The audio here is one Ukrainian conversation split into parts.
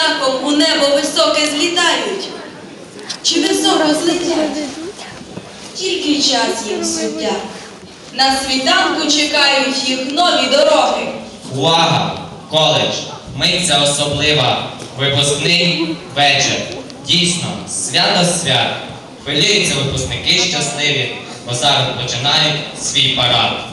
птахом у небо високе злітають? Чи високо злетять? Тільки час їм суддя. На світанку чекають їх нові дороги. Увага! Коледж! Мить ця особлива. Випускний вечір. Дійсно, свято свят. Хвилюються випускники щасливі, бо зараз починають свій парад.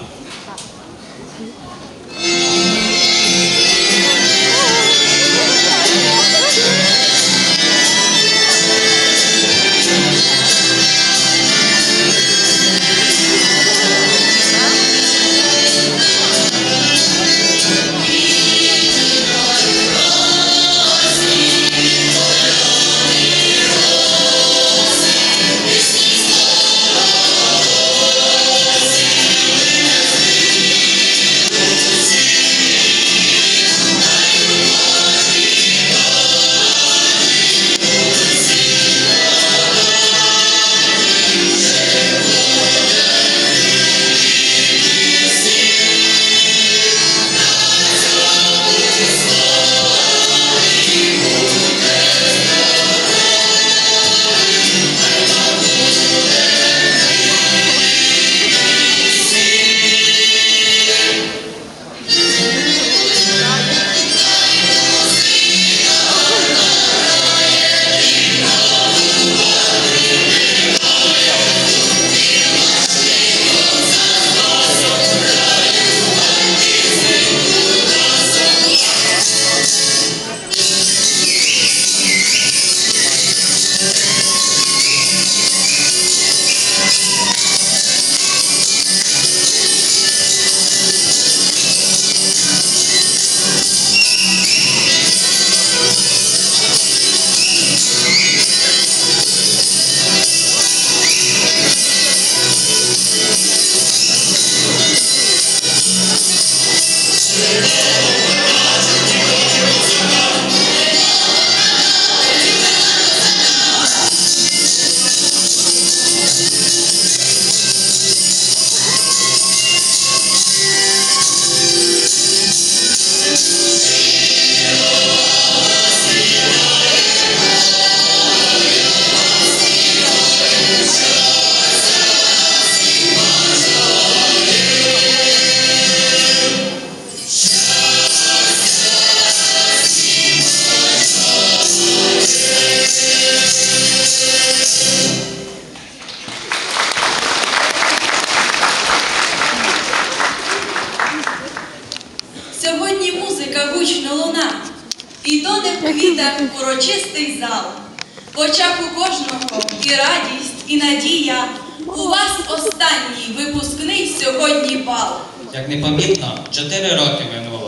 Сьогодні гучно луна, і то не в квітах урочистий зал. В очах у кожного і радість, і надія. У вас останній випускний сьогодні бал. Як непомітно, чотири роки минуло.